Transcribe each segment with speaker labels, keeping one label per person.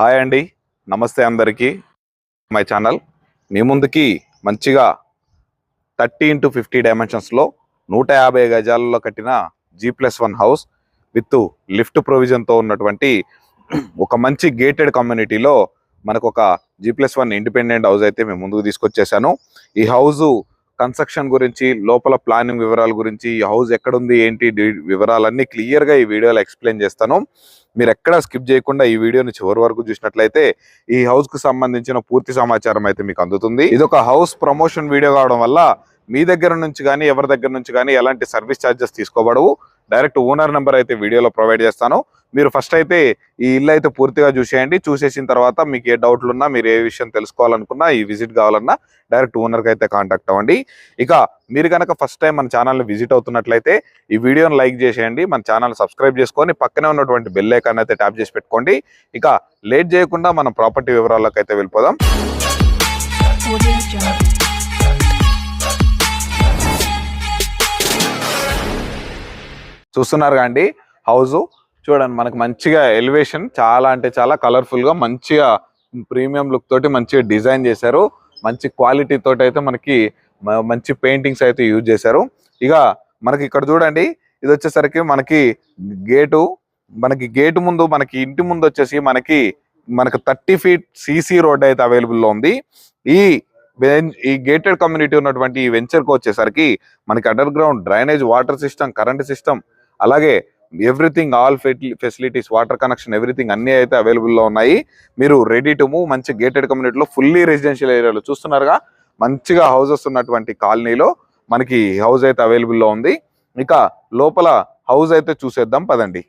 Speaker 1: Hi అండి. నమస్తే అందరికీ. My channel. మీ ముందుకి మంచిగా థర్టీ ఇంటూ ఫిఫ్టీ డైమెన్షన్స్లో నూట యాభై గజాలలో కట్టిన G plus one house with lift ప్రొవిజన్తో ఉన్నటువంటి ఒక మంచి గేటెడ్ కమ్యూనిటీలో మనకు ఒక G plus one independent house అయితే మేము ముందుకు తీసుకొచ్చేసాను. ఈ హౌస్ కన్స్ట్రక్షన్ గురించి లోపల ప్లానింగ్ వివరాల గురించి ఈ హౌస్ ఎక్కడుంది ఏంటి డీ- వివరాలన్నీ క్లియర్గా ఈ వీడియోలో ఎక్స్ప్లెయిన్ చేస్తాను. మీరు ఎక్కడా స్కిప్ చేయకుండా ఈ వీడియోని చివరి వరకు చూసినట్లయితే ఈ హౌస్కు సంబంధించిన పూర్తి సమాచారం అయితే మీకు అందుతుంది. ఇది ఒక హౌస్ ప్రమోషన్ వీడియో కావడం వల్ల మీ దగ్గర నుంచి కానీ ఎవరి దగ్గర నుంచి కానీ ఎలాంటి సర్వీస్ ఛార్జెస్ తీసుకోబడవు. డైరెక్ట్ ఓనర్ నెంబర్ అయితే వీడియోలో ప్రొవైడ్ చేస్తాను. మీరు ఫస్ట్ అయితే ఈ ఇల్లు అయితే పూర్తిగా చూసేయండి. చూసేసిన తర్వాత మీకు ఏ డౌట్లు ఉన్నా మీరు ఏ విషయం తెలుసుకోవాలనుకున్నా ఈ విజిట్ కావాలన్నా డైరెక్ట్ ఓనర్కి అయితే కాంటాక్ట్ అవ్వండి. ఇక మీరు కనుక ఫస్ట్ టైం మన ఛానల్ని విజిట్ అవుతున్నట్లయితే ఈ వీడియోని లైక్ చేసేయండి. మన ఛానల్ సబ్స్క్రైబ్ చేసుకొని పక్కనే ఉన్నటువంటి బెల్ ఐకాన్ అయితే ట్యాప్ చేసి పెట్టుకోండి. ఇక లేట్ చేయకుండా మన ప్రాపర్టీ వివరాల్లోకి అయితే వెళ్ళిపోదాం. చూస్తున్నారు అండి? హౌజు చూడండి మనకు మంచిగా ఎలివేషన్ చాలా అంటే చాలా కలర్ఫుల్గా మంచిగా ప్రీమియం లుక్ తోటి మంచిగా డిజైన్ చేశారు. మంచి క్వాలిటీ తోటి అయితే మనకి మంచి పెయింటింగ్స్ అయితే యూజ్ చేశారు. ఇక మనకి ఇక్కడ చూడండి ఇది వచ్చేసరికి మనకి గేటు మనకి గేటు ముందు మనకి ఇంటి ముందు వచ్చేసి మనకి మనకు థర్టీ ఫీట్ సిసి రోడ్ అయితే అవైలబుల్లో ఉంది. ఈ ఈ గేటెడ్ కమ్యూనిటీ ఉన్నటువంటి ఈ వెంచర్కి వచ్చేసరికి మనకి under ground drainage water system current system అలాగే everything all facilities water connection everything అన్ని అయితే అవైలబుల్లో ఉన్నాయి. మీరు రెడీ టు మూవ్ మంచి గేటెడ్ కమ్యూనిటీలో ఫుల్లీ రెసిడెన్షియల్ ఏరియాలో చూస్తున్నారుగా. మంచిగా హౌసెస్ ఉన్నటువంటి కాలనీలో మనకి హౌస్ అయితే అవైలబుల్లో ఉంది. ఇక లోపల హౌస్ అయితే చూసేద్దాం పదండి.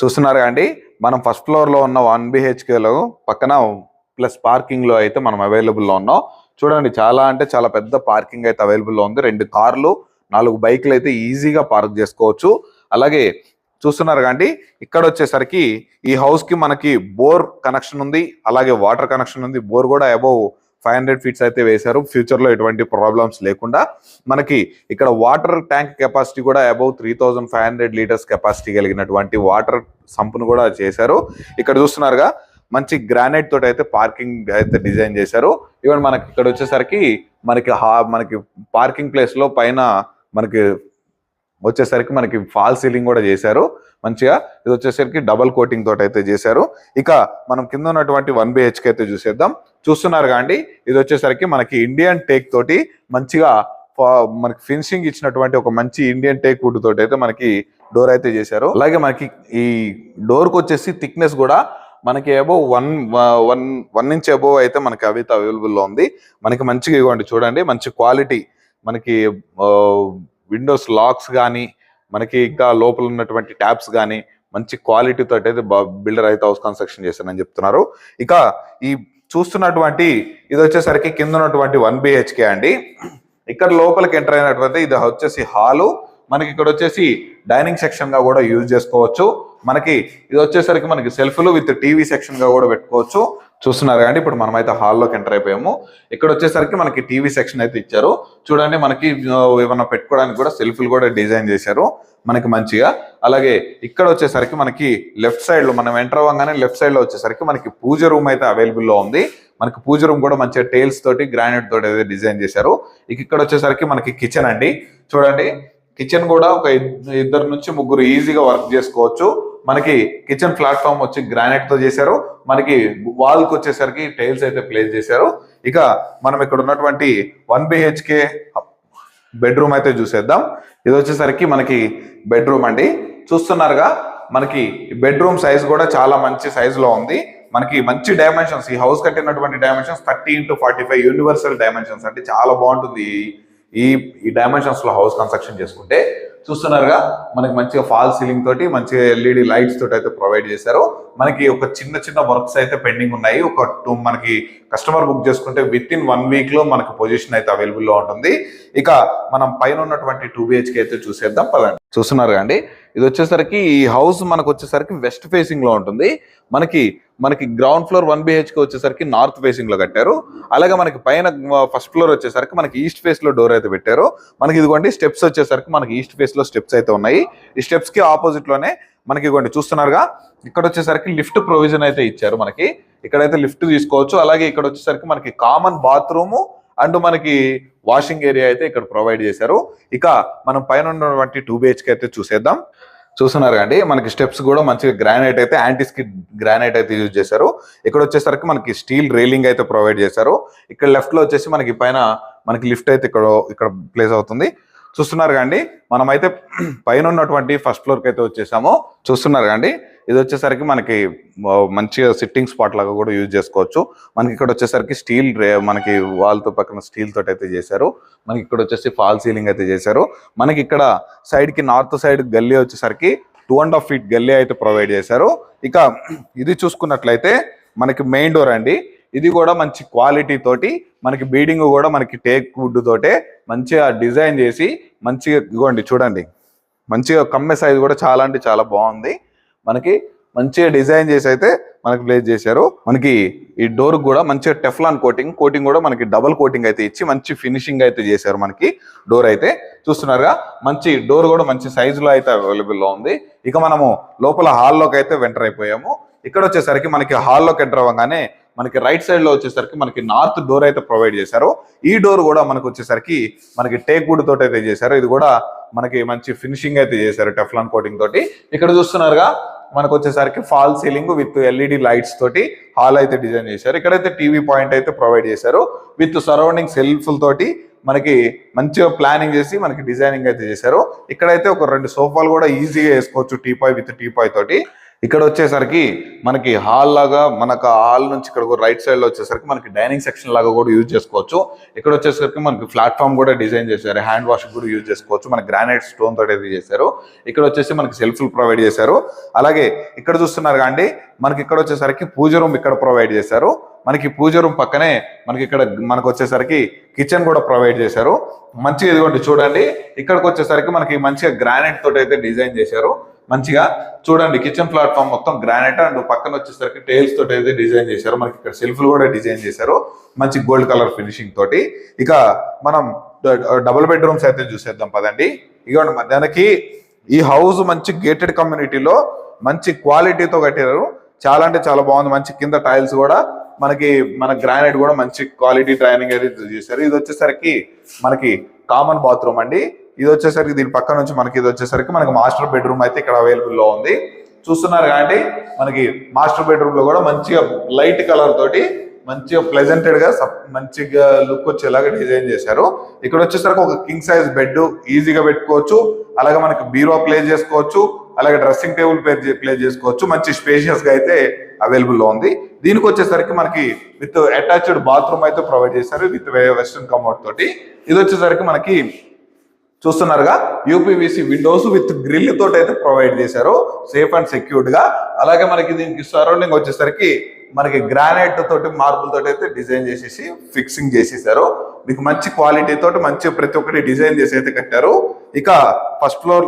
Speaker 1: చూస్తున్నారుగా అండి మనం ఫస్ట్ ఫ్లోర్లో ఉన్న వన్ బిహెచ్కేలో పక్కన ప్లస్ పార్కింగ్లో అయితే మనం అవైలబుల్లో ఉన్నాం. చూడండి చాలా అంటే చాలా పెద్ద పార్కింగ్ అయితే అవైలబుల్లో ఉంది. రెండు కార్లు నాలుగు బైక్లు అయితే ఈజీగా పార్క్ చేసుకోవచ్చు. అలాగే చూస్తున్నారు కాండి ఇక్కడ వచ్చేసరికి ఈ హౌస్కి మనకి బోర్ కనెక్షన్ ఉంది అలాగే వాటర్ కనెక్షన్ ఉంది. బోర్ కూడా అబౌవ్ ఫైవ్ హండ్రెడ్ ఫీట్స్ అయితే వేశారు. ఫ్యూచర్లో ఎటువంటి ప్రాబ్లమ్స్ లేకుండా మనకి ఇక్కడ వాటర్ ట్యాంక్ కెపాసిటీ కూడా above three thousand five hundred litres capacity కలిగినటువంటి వాటర్ సంపును కూడా చేశారు. ఇక్కడ చూస్తున్నారుగా మంచి గ్రానైట్ తోటి అయితే పార్కింగ్ అయితే డిజైన్ చేశారు. ఈవెన్ మనకి ఇక్కడ వచ్చేసరికి మనకి హా మనకి పార్కింగ్ ప్లేస్లో పైన మనకి వచ్చేసరికి మనకి ఫాల్ సీలింగ్ కూడా చేశారు. మంచిగా ఇది వచ్చేసరికి డబల్ కోటింగ్ తోటి అయితే చేశారు. ఇక మనం కింద ఉన్నటువంటి వన్ బిహెచ్కే అయితే చూసేద్దాం. చూస్తున్నారు కాండి ఇది వచ్చేసరికి మనకి ఇండియన్ టేక్ తోటి మంచిగా ఫా- మనకి ఫినిషింగ్ ఇచ్చినటువంటి ఒక మంచి ఇండియన్ టేక్ వుడ్ తోటి అయితే మనకి డోర్ అయితే చేశారు. అలాగే మనకి ఈ డోర్కి వచ్చేసి థిక్నెస్ కూడా మనకి above one one one inch above అయితే మనకి అవి అవైలబుల్లో ఉంది. మనకి మంచిగా ఇవ్వండి చూడండి. మంచి క్వాలిటీ మనకి విండోస్ లాక్స్ కానీ మనకి ఇంకా లోపల ఉన్నటువంటి ట్యాబ్స్ కానీ మంచి క్వాలిటీ అయితే బిల్డర్ అయితే హౌస్ కన్స్ట్రక్షన్ చేశానని చెప్తున్నారు. ఇక ఈ చూస్తున్నటువంటి ఇది వచ్చేసరికి కింద ఉన్నటువంటి వన్ బిహెచ్కే అండి. ఇక్కడ లోపలికి ఎంటర్ అయినటువంటి ఇది వచ్చేసి హాలు. మనకి ఇక్కడ వచ్చేసి డైనింగ్ సెక్షన్గా కూడా యూజ్ చేసుకోవచ్చు. మనకి ఇది వచ్చేసరికి మనకి సెల్ఫ్లు విత్ టీవీ సెక్షన్గా కూడా పెట్టుకోవచ్చు. చూస్తున్నారు కానీ ఇప్పుడు మనం అయితే హాల్లోకి ఎంటర్ అయిపోయాము. ఇక్కడ వచ్చేసరికి మనకి టీవీ సెక్షన్ అయితే ఇచ్చారు. చూడండి మనకి ఏమన్నా పెట్టుకోవడానికి కూడా సెల్ఫ్లు కూడా డిజైన్ చేశారు. మనకి మంచిగా. అలాగే ఇక్కడ వచ్చేసరికి మనకి లెఫ్ట్ సైడ్లో మనం ఎంటర్ అవ్వగానే లెఫ్ట్ సైడ్లో వచ్చేసరికి మనకి పూజ రూమ్ అయితే అవైలబుల్లో ఉంది. మనకి పూజ రూమ్ కూడా మంచిగా టైల్స్ తోటి గ్రానైట్ తోటి అయితే డిజైన్ చేశారు. ఇక ఇక్కడ వచ్చేసరికి మనకి కిచెన్ అండి. చూడండి కిచెన్ కూడా ఒక ఇద్- ఇద్దరు నుంచి ముగ్గురు ఈజీగా వర్క్ చేసుకోవచ్చు. మనకి కిచెన్ ప్లాట్ఫామ్ వచ్చి గ్రానైట్తో చేశారు. మనకి వాల్కి వచ్చేసరికి టైల్స్ అయితే ప్లేస్ చేశారు. ఇక మనం ఇక్కడ ఉన్నటువంటి వన్ బిహెచ్కే బెడ్రూమ్ అయితే చూసేద్దాం. ఇది వచ్చేసరికి మనకి బెడ్రూమ్ అండి. చూస్తున్నారుగా మనకి బెడ్రూమ్ సైజ్ కూడా చాలా మంచి సైజ్లో ఉంది. మనకి మంచి డైమెన్షన్స్ ఈ హౌస్ కట్టినటువంటి dimensions thirty into forty five universal dimensions అంటే చాలా బాగుంటుంది ఈ- ఈ ఈ డైమెన్షన్స్లో హౌస్ కన్స్ట్రక్షన్ చేసుకుంటే చూస్తున్నారుగా మనకి మంచిగా ఫాల్ సీలింగ్ తోటి మంచిగా ఎల్ఈడి లైట్స్ తోటి అయితే ప్రొవైడ్ చేశారు. మనకి ఒక చిన్న చిన్న వర్క్స్ అయితే పెండింగ్ ఉన్నాయి. ఒక టూ మనకి కస్టమర్ బుక్ చేసుకుంటే విత్ ఇన్ వన్ వీక్లో మనకి పొజిషన్ అయితే అవైలబుల్లో ఉంటుంది. ఇక మనం పైన ఉన్నటువంటి టూ బిహెచ్కే అయితే చూసేద్దాం పదండి. చూస్తున్నారు అండి. ఇది వచ్చేసరికి ఈ హౌస్ మనకు వచ్చేసరికి వెస్ట్ ఫేసింగ్లో ఉంటుంది. మనకి మనకి గ్రౌండ్ ఫ్లోర్ వన్ బిహెచ్కే వచ్చేసరికి నార్త్ ఫేసింగ్లో కట్టారు. అలాగే మనకి పైన ఫస్ట్ ఫ్లోర్ వచ్చేసరికి మనకి ఈస్ట్ ఫేస్లో డోర్ అయితే పెట్టారు. మనకి ఇదిగోండి స్టెప్స్ వచ్చేసరికి మనకి ఈస్ట్ ఫేస్లో స్టెప్స్ అయితే ఉన్నాయి. ఈ స్టెప్స్కి ఆపోజిట్లోనే మనకి ఇదిగోండి చూస్తున్నారుగా ఇక్కడ వచ్చేసరికి లిఫ్ట్ ప్రొవిజన్ అయితే ఇచ్చారు మనకి. ఇక్కడైతే లిఫ్ట్ తీసుకోవచ్చు. అలాగే ఇక్కడ వచ్చేసరికి మనకి కామన్ బాత్రూమ్ అండ్ మనకి వాషింగ్ ఏరియా అయితే ఇక్కడ ప్రొవైడ్ చేశారు. ఇక మనం పైన ఉన్నటువంటి టూ బిహెచ్కే అయితే చూసేద్దాం. చూస్తున్నారు అండి మనకి స్టెప్స్ కూడా మంచిగా గ్రానైట్ అయితే యాంటీస్కిడ్ గ్రానైట్ అయితే యూజ్ చేశారు. ఇక్కడ వచ్చేసరికి మనకి స్టీల్ రైలింగ్ అయితే ప్రొవైడ్ చేశారు. ఇక్కడ లెఫ్ట్లో వచ్చేసి మనకి పైన మనకి లిఫ్ట్ అయితే ఇక్కడ ఇక్కడ ప్లేస్ అవుతుంది. చూస్తున్నారు కండి మనమైతే పైన ఉన్నటువంటి ఫస్ట్ ఫ్లోర్కి అయితే వచ్చేసాము. చూస్తున్నారు కండి ఇది వచ్చేసరికి మనకి మంచిగా సిట్టింగ్ స్పాట్ లాగా కూడా యూజ్ చేసుకోవచ్చు. మనకి ఇక్కడ వచ్చేసరికి స్టీల్ మనకి వాల్తో పక్కన స్టీల్ తోటి అయితే చేశారు. మనకి ఇక్కడ వచ్చేసి ఫాల్ సీలింగ్ అయితే చేశారు. మనకి ఇక్కడ సైడ్కి నార్త్ సైడ్ గల్లీ వచ్చేసరికి టూ అండ్ హాఫ్ ఫీట్ గల్లీ అయితే ప్రొవైడ్ చేశారు. ఇక ఇది చూసుకున్నట్లయితే మనకి మెయిన్ డోర్ అండి. ఇది కూడా మంచి క్వాలిటీ తోటి మనకి బీడింగ్ కూడా మనకి టేక్ వుడ్ తోటే మంచిగా డిజైన్ చేసి మంచిగా ఇదిగోండి చూడండి. మంచిగా కమ్మె సైజ్ కూడా చాలా అంటే చాలా బాగుంది. మనకి మంచిగా డిజైన్ చేసి అయితే మనకి ప్లేస్ చేశారు. మనకి ఈ డోర్ కూడా మంచిగా టెఫ్లాన్ కోటింగ్ కోటింగ్ కూడా మనకి డబల్ కోటింగ్ అయితే ఇచ్చి మంచి ఫినిషింగ్ అయితే చేశారు మనకి డోర్ అయితే. చూస్తున్నారుగా మంచి డోర్ కూడా మంచి సైజులో లో అయితే అవైలబుల్లో ఉంది. ఇక మనము లోపల హాల్లోకి అయితే వెంటర్ అయిపోయాము. ఇక్కడ వచ్చేసరికి మనకి హాల్లోకి ఎంటర్ అవ్వగానే మనకి రైట్ సైడ్లో వచ్చేసరికి మనకి నార్త్ డోర్ అయితే ప్రొవైడ్ చేశారు. ఈ డోర్ కూడా మనకు వచ్చేసరికి మనకి టేక్ వుడ్ తోటి అయితే చేశారు. ఇది కూడా మనకి మంచి ఫినిషింగ్ అయితే చేశారు టెఫ్లాన్ కోటింగ్ తోటి. ఇక్కడ చూస్తున్నారుగా మనకు వచ్చేసరికి fall ceiling with LED lights తోటి హాల్ అయితే డిజైన్ చేశారు. ఇక్కడైతే టీవీ పాయింట్ అయితే ప్రొవైడ్ చేశారు. విత్ సరౌండింగ్ సెల్ఫ్ల తోటి మనకి మంచిగా ప్లానింగ్ చేసి మనకి డిజైనింగ్ అయితే చేశారు. ఇక్కడైతే ఒక రెండు సోఫాలు కూడా ఈజీగా వేసుకోవచ్చు టీపాయ్ విత్ టీపాయ్ తోటి. ఇక్కడ వచ్చేసరికి మనకి హాల్ లాగా మనకు హాల్ నుంచి ఇక్కడ రైట్ సైడ్లో వచ్చేసరికి మనకి డైనింగ్ సెక్షన్ లాగా కూడా యూజ్ చేసుకోవచ్చు. ఇక్కడ వచ్చేసరికి మనకి ప్లాట్ఫామ్ కూడా డిజైన్ చేశారు. హ్యాండ్ వాష్ కూడా యూజ్ చేసుకోవచ్చు. మన గ్రానైట్ స్టోన్ తోటి అయితే చేశారు. ఇక్కడ వచ్చేసి మనకి సెల్ఫ్లు ప్రొవైడ్ చేశారు. అలాగే ఇక్కడ చూస్తున్నారు కానీ మనకి ఇక్కడ వచ్చేసరికి పూజ రూమ్ ఇక్కడ ప్రొవైడ్ చేశారు. మనకి పూజ రూమ్ పక్కనే మనకి ఇక్కడ మనకు వచ్చేసరికి కిచెన్ కూడా ప్రొవైడ్ చేశారు. మంచిగా ఇదిగోండి చూడండి. ఇక్కడికి వచ్చేసరికి మనకి మంచిగా గ్రానైట్ తోటి అయితే డిజైన్ చేశారు. మంచిగా చూడండి కిచెన్ ప్లాట్ఫామ్ మొత్తం గ్రానైట్ అండ్ పక్కన వచ్చేసరికి టైల్స్ తోటి అయితే డిజైన్ చేశారు. మనకి ఇక్కడ సెల్ఫ్లు కూడా డిజైన్ చేశారు. మంచి గోల్డ్ కలర్ ఫినిషింగ్ తోటి. ఇక మనం డబుల్ బెడ్రూమ్స్ అయితే చూసేద్దాం పదండి. ఇక మధ్యాహ్నకి ఈ హౌస్ మంచి గేటెడ్ కమ్యూనిటీలో మంచి క్వాలిటీతో కట్టారు. చాలా అంటే చాలా బాగుంది. మంచి కింద టైల్స్ కూడా మనకి మన గ్రానైట్ కూడా మంచి క్వాలిటీ ట్రైనింగ్ అయితే చేశారు. ఇది వచ్చేసరికి మనకి కామన్ బాత్రూమ్ అండి. ఇది వచ్చేసరికి దీని పక్క నుంచి మనకి ఇది వచ్చేసరికి మనకి మాస్టర్ బెడ్రూమ్ అయితే ఇక్కడ అవైలబుల్లో ఉంది. చూస్తున్నారు కాబట్టి మనకి మాస్టర్ బెడ్రూమ్లో కూడా మంచిగా లైట్ కలర్ తోటి మంచిగా ప్లెజెంటెడ్గా సప్- మంచిగా లుక్ వచ్చేలాగా డిజైన్ చేశారు. ఇక్కడ వచ్చేసరికి ఒక కింగ్ సైజ్ బెడ్ ఈజీగా పెట్టుకోవచ్చు. అలాగే మనకి బీరో ప్లే చేసుకోవచ్చు. అలాగే డ్రెస్సింగ్ టేబుల్ ప్లే ప్లే చేసుకోవచ్చు. మంచి స్పేషియస్గా అయితే అవైలబుల్లో ఉంది. దీనికి వచ్చేసరికి మనకి విత్ అటాచ్డ్ బాత్రూమ్ అయితే ప్రొవైడ్ చేశారు విత్ వెస్టర్న్ కమౌట్ తోటి. ఇది వచ్చేసరికి మనకి చూస్తున్నారుగా యూపీవీసీ విండోస్ విత్ గ్రిల్ తోటి అయితే ప్రొవైడ్ చేశారు సేఫ్ అండ్ సెక్యూర్డ్గా. అలాగే మనకి దీనికి సరౌండింగ్ వచ్చేసరికి మనకి గ్రానైట్ తోటి మార్బుల్ తోటి అయితే డిజైన్ చేసేసి ఫిక్సింగ్ చేసేసారు. మీకు మంచి క్వాలిటీ తోటి మంచి ప్రతి ఒక్కటి డిజైన్ చేసి అయితే కట్టారు. ఇక ఫస్ట్ ఫ్లోర్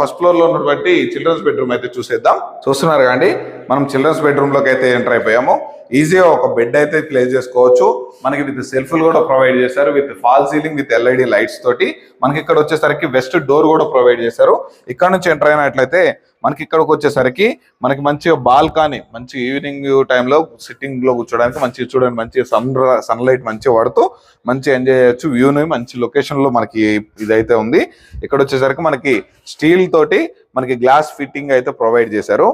Speaker 1: ఫస్ట్ ఫ్లోర్లో ఉన్నటువంటి చిల్డ్రన్స్ బెడ్రూమ్ అయితే చూసేద్దాం. చూస్తున్నారు కానీ మనం చిల్డ్రన్స్ బెడ్రూమ్లోకి అయితే ఎంటర్ అయిపోయాము. ఈజీగా ఒక బెడ్ అయితే ప్లేస్ చేసుకోవచ్చు. మనకి విత్ సెల్ఫ్లు కూడా ప్రొవైడ్ చేశారు. With fall ceiling with LED lights తోటి. మనకి ఇక్కడ వచ్చేసరికి వెస్ట్ డోర్ కూడా ప్రొవైడ్ చేశారు. ఇక్కడ నుంచి ఎంటర్ అయినట్లయితే మనకి ఇక్కడికి వచ్చేసరికి మనకి మంచిగా బాల్కానీ మంచి ఈవినింగ్ టైంలో సిట్టింగ్లో కూర్చోడానికి మంచిగా చూడండి మంచి సన్ సన్లైట్ మంచిగా పడుతూ మంచిగా ఎంజాయ్ చేయొచ్చు. వ్యూని మంచి లొకేషన్లో మనకి ఇదైతే ఉంది. ఇక్కడ వచ్చేసరికి మనకి స్టీల్ తోటి మనకి గ్లాస్ ఫిట్టింగ్ అయితే ప్రొవైడ్ చేశారు.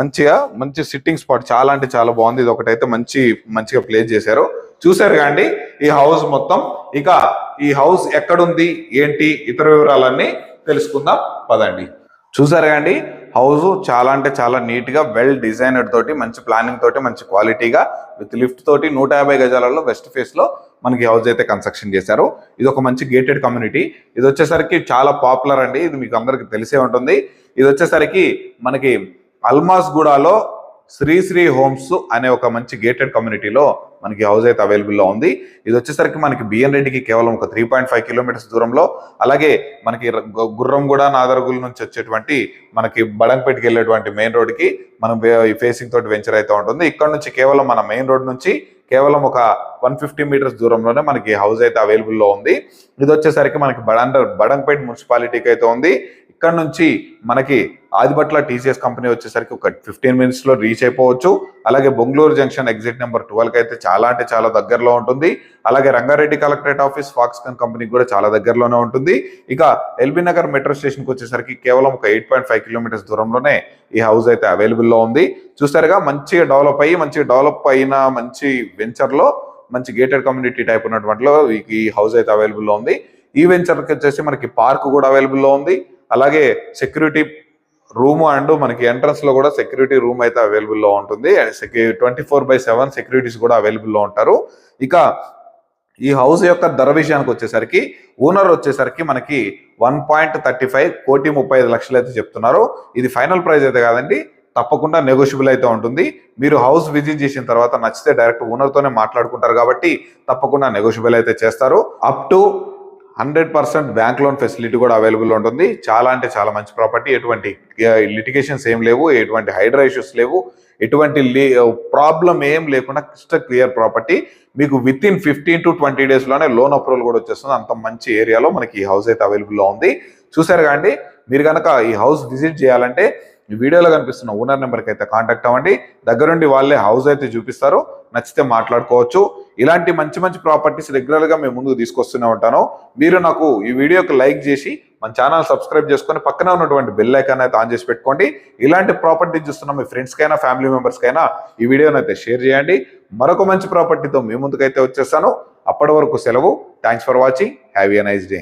Speaker 1: మంచిగా మంచి సిట్టింగ్ స్పాట్ చాలా అంటే చాలా బాగుంది. ఇది ఒకటైతే మంచి మంచిగా ప్లేస్ చేశారు. చూసారు కాండి ఈ హౌస్ మొత్తం. ఇక ఈ హౌస్ ఎక్కడుంది? ఏంటి? ఇతర వివరాలన్నీ తెలుసుకుందాం. పదండి. చూసారు కాండి హౌస్ చాలా అంటే చాలా నీట్గా వెల్ డిజైనర్ తోటి మంచి ప్లానింగ్ తోటి మంచి క్వాలిటీగా విత్ లిఫ్ట్ తోటి నూట యాభై గజాలలో వెస్ట్ ఫేస్లో మనకి హౌస్ అయితే కన్స్ట్రక్షన్ చేశారు. ఇది ఒక మంచి గేటెడ్ కమ్యూనిటీ ఇది వచ్చేసరికి చాలా పాపులర్ అండి. ఇది మీకు అందరికి తెలిసే ఉంటుంది. ఇది వచ్చేసరికి మనకి అల్మాస్ గూడాలో శ్రీ శ్రీ హోమ్స్ అనే ఒక మంచి గేటెడ్ కమ్యూనిటీలో మనకి హౌస్ అయితే అవైలబుల్లో ఉంది. ఇది వచ్చేసరికి మనకి బిఎన్ రెడ్డికి కేవలం ఒక త్రీ పాయింట్ ఫైవ్ కిలోమీటర్స్ దూరంలో. అలాగే మనకి గుర్రం కూడా గుర్రంగూడ నుంచి వచ్చేటువంటి మనకి బడంపేటకి వెళ్ళేటువంటి మెయిన్ రోడ్కి మనం ఫేసింగ్ తోటి వెంచర్ అయితే ఉంటుంది. ఇక్కడ నుంచి కేవలం మన మెయిన్ రోడ్ నుంచి కేవలం ఒక వన్ ఫిఫ్టీ మీటర్స్ దూరంలోనే మనకి హౌస్ అయితే అవైలబుల్లో ఉంది. ఇది వచ్చేసరికి మనకి బడండర్ బడంపేట మున్సిపాలిటీకి అయితే ఉంది. ఇక్కడ నుంచి మనకి ఆదిపట్ల టీసీఎస్ కంపెనీ వచ్చేసరికి ఒక ఫిఫ్టీన్ మినిట్స్లో రీచ్ అయిపోవచ్చు. అలాగే Bongloor junction exit number twelve అయితే చాలా అంటే చాలా దగ్గరలో ఉంటుంది. అలాగే రంగారెడ్డి కలెక్టరేట్ ఆఫీస్ ఫాక్స్కాన్ కంపెనీకి కూడా చాలా దగ్గరలోనే ఉంటుంది. ఇక ఎల్బీ నగర్ మెట్రో స్టేషన్కి వచ్చేసరికి కేవలం ఒక ఎయిట్ పాయింట్ ఫైవ్ కిలోమీటర్స్ దూరంలోనే ఈ హౌస్ అయితే అవైలబుల్లో ఉంది. చూసారుగా మంచిగా డెవలప్ అయ్యి మంచిగా డెవలప్ అయిన మంచి వెంచర్లో మంచి గేటెడ్ కమ్యూనిటీ టైప్ ఉన్నటువంటిలో ఈ- హౌస్ అయితే అవైలబుల్లో ఉంది. ఈ వెంచర్కి వచ్చేసి మనకి పార్క్ కూడా అవైలబుల్లో ఉంది. అలాగే సెక్యూరిటీ రూమ్ అండ్ మనకి ఎంట్రన్స్లో కూడా సెక్యూరిటీ రూమ్ అయితే అవైలబుల్లో ఉంటుంది. Twenty four by seven securities కూడా అవైలబుల్లో ఉంటారు. ఇక ఈ హౌస్ యొక్క ధర విషయానికి వచ్చేసరికి ఓనర్ వచ్చేసరికి మనకి వన్ పాయింట్ థర్టీ ఫైవ్ కోటి ముప్పై ఐదు లక్షలు అయితే చెప్తున్నారు. ఇది ఫైనల్ ప్రైస్ అయితే కాదండి తప్పకుండా నెగోషియబుల్ అయితే ఉంటుంది. మీరు హౌస్ విజిట్ చేసిన తర్వాత నచ్చితే డైరెక్ట్ ఓనర్తోనే మాట్లాడుకుంటారు కాబట్టి తప్పకుండా నెగోషియబుల్ అయితే చేస్తారు. Up to hundred percent bank loan facility కూడా అవైలబుల్ ఉంటుంది. చాలా అంటే చాలా మంచి ప్రాపర్టీ. ఎటువంటి లిటిగేషన్స్ ఏం లేవు. ఎటువంటి హైడ్రా ఇష్యూస్ లేవు. ఎటువంటి ప్రాబ్లం ఏం లేకుండా క్రిస్టల్ క్లియర్ ప్రాపర్టీ. మీకు with in fifteen to twenty డేస్లోనే లోన్ అప్రూవల్ కూడా వచ్చేస్తుంది. అంత మంచి ఏరియాలో మనకి ఈ హౌస్ అయితే అవైలబుల్లో ఉంది. చూసారు కాండి మీరు కనుక ఈ హౌస్ విజిట్ చేయాలంటే ఈ వీడియోలో కనిపిస్తున్న ఓనర్ నెంబర్కి అయితే కాంటాక్ట్ అవ్వండి. దగ్గరుండి వాళ్ళే హౌస్ అయితే చూపిస్తారు. నచ్చితే మాట్లాడుకోవచ్చు. ఇలాంటి మంచి మంచి ప్రాపర్టీస్ రెగ్యులర్గా మేము ముందుకు తీసుకొస్తూనే ఉంటాను. మీరు నాకు ఈ వీడియోకి లైక్ చేసి మన ఛానల్ సబ్స్క్రైబ్ చేసుకొని పక్కన ఉన్నటువంటి బెల్ ఐకాన్ అయితే ఆన్ చేసి పెట్టుకోండి. ఇలాంటి ప్రాపర్టీ చూస్తున్న మీ ఫ్రెండ్స్కైనా ఫ్యామిలీ మెంబర్స్కైనా ఈ వీడియోని అయితే షేర్ చేయండి. మరొక మంచి ప్రాపర్టీతో మీ ముందుకైతే వచ్చేస్తాను. అప్పటి వరకు సెలవు. Thanks for watching. Have a nice day.